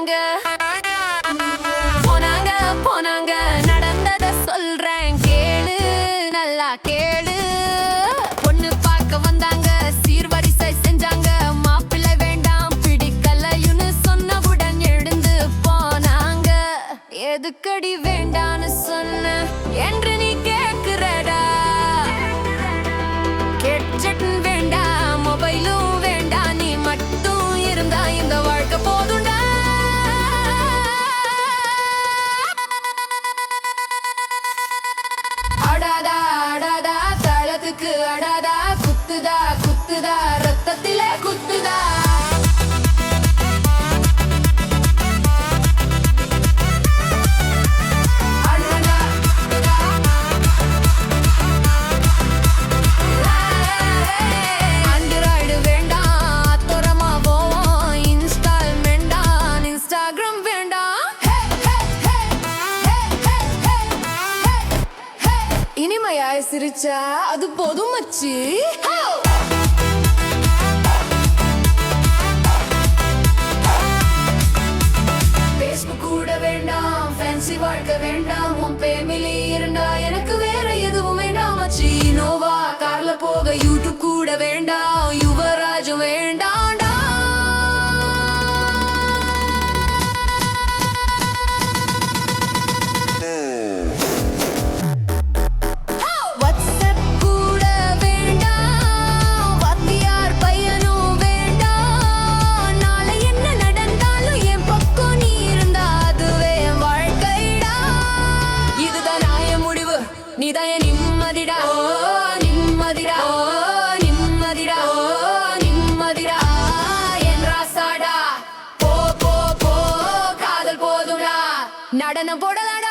போனாங்க. போனாங்க போனாங்க. நடந்தத சொல்றேன் கேளு நல்லா கேளு. பொண்ணு பார்க்க வந்தாங்க சீர்வரிசை செஞ்சாங்க. மாப்பிள்ளை வேண்டாம் பிடிக்கலையுன்னு சொன்னவுடன் எழுந்து போனாங்க. எதுக்கடி வேண்டான்னு சொன்ன? என்று நீ கேக்குறடா. இனிமையாய் சிரிச்சா அது போதும் மச்சி கூட வேண்டாம் ஃபேன்சி வாழ்க்கை வேண்டாம் உன் பேமிலி இருந்தா எனக்கு வேற எதுவும் வேண்டாம் மச்சி நோவா கார்ல போக யூடியூப் கூட வேண்டாம். இதய நிம்மதிடா ஓ நிம்மதிடா ஓ நிம்மதிடா ஓ நிம்மதிடா. என் ராசாடா போ போ போ காதல் போதுடா நடனம் போடலாடா.